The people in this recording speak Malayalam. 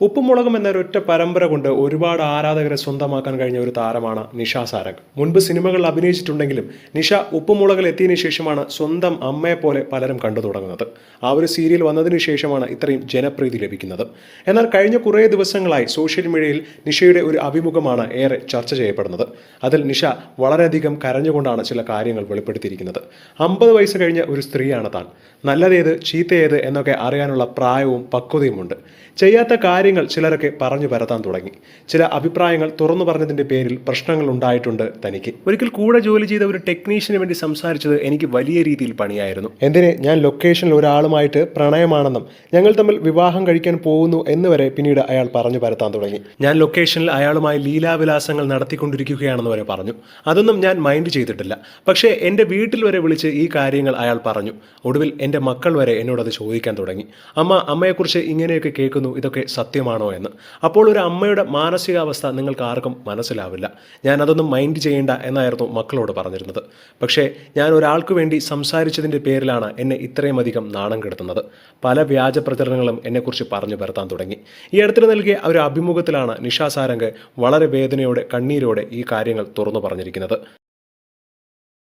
ഉപ്പുമുളകും എന്നൊരൊറ്റ പരമ്പര കൊണ്ട് ഒരുപാട് ആരാധകരെ സ്വന്തമാക്കാൻ കഴിഞ്ഞ ഒരു താരമാണ് നിഷ സാരംഗ്. മുൻപ് സിനിമകളിൽ അഭിനയിച്ചിട്ടുണ്ടെങ്കിലും നിഷ ഉപ്പുമുളകിൽ എത്തിയതിനു ശേഷമാണ് സ്വന്തം അമ്മയെ പോലെ പലരും കണ്ടു തുടങ്ങുന്നത്. ആ ഒരു സീരിയൽ വന്നതിനു ശേഷമാണ് ഇത്രയും ജനപ്രീതി ലഭിക്കുന്നത്. എന്നാൽ കഴിഞ്ഞ കുറേ ദിവസങ്ങളായി സോഷ്യൽ മീഡിയയിൽ നിഷയുടെ ഒരു അഭിമുഖമാണ് ഏറെ ചർച്ച ചെയ്യപ്പെടുന്നത്. അതിൽ നിഷ വളരെയധികം കരഞ്ഞുകൊണ്ടാണ് ചില കാര്യങ്ങൾ വെളിപ്പെടുത്തിയിരിക്കുന്നത്. അമ്പത് വയസ്സ് കഴിഞ്ഞ ഒരു സ്ത്രീയാണ് താൻ. നല്ലതേത് ചീത്തയേത് എന്നൊക്കെ അറിയാനുള്ള പ്രായവും പക്വതയുമുണ്ട്. ചെയ്യാത്ത കാര്യങ്ങൾ ചിലരൊക്കെ പറഞ്ഞു പരത്താൻ തുടങ്ങി. ചില അഭിപ്രായങ്ങൾ തുറന്നു പറഞ്ഞതിന്റെ പേരിൽ പ്രശ്നങ്ങൾ ഉണ്ടായിട്ടുണ്ട് തനിക്ക്. ഒരിക്കൽ കൂടെ ജോലി ചെയ്ത ഒരു ടെക്നീഷ്യന് വേണ്ടി സംസാരിച്ചത് എനിക്ക് വലിയ രീതിയിൽ പണിയായിരുന്നു. എന്തിനെ? ഞാൻ ലൊക്കേഷനിൽ ഒരാളുമായിട്ട് പ്രണയമാണെന്നും ഞങ്ങൾ തമ്മിൽ വിവാഹം കഴിക്കാൻ പോകുന്നു എന്ന് വരെ പിന്നീട് അയാൾ പറഞ്ഞു പരത്താൻ തുടങ്ങി. ഞാൻ ലൊക്കേഷനിൽ അയാളുമായി ലീലാവിലാസങ്ങൾ നടത്തിക്കൊണ്ടിരിക്കുകയാണെന്ന് വരെ പറഞ്ഞു. അതൊന്നും ഞാൻ മൈൻഡ് ചെയ്തിട്ടില്ല. പക്ഷേ എന്റെ വീട്ടിൽ വരെ വിളിച്ച് ഈ കാര്യങ്ങൾ അയാൾ പറഞ്ഞു. ഒടുവിൽ എന്റെ മക്കൾ വരെ എന്നോടത് ചോദിക്കാൻ തുടങ്ങി. അമ്മ അമ്മയെക്കുറിച്ച് ഇങ്ങനെയൊക്കെ കേൾക്കുന്നു ഇതൊക്കെ സത്യമാണോ എന്ന്. അപ്പോൾ ഒരു അമ്മയുടെ മാനസികാവസ്ഥ നിങ്ങൾക്ക് ആർക്കും മനസ്സിലാവില്ല. ഞാൻ അതൊന്നും മൈൻഡ് ചെയ്യേണ്ട എന്നായിരുന്നു മക്കളോട് പറഞ്ഞിരുന്നത്. പക്ഷേ ഞാൻ ഒരാൾക്ക് വേണ്ടി സംസാരിച്ചതിന്റെ പേരിലാണ് എന്നെ ഇത്രയും അധികം നാണം കെടുത്തുന്നത്. പല വ്യാജ പ്രചരണങ്ങളും എന്നെക്കുറിച്ച് പറഞ്ഞു പരത്താൻ തുടങ്ങി. ഈ അടുത്തിടെ നൽകിയ ഒരു അഭിമുഖത്തിലാണ് നിഷാ സാരംഗ് വളരെ വേദനയോടെ കണ്ണീരോടെ ഈ കാര്യങ്ങൾ തുറന്നു പറഞ്ഞിരിക്കുന്നത്.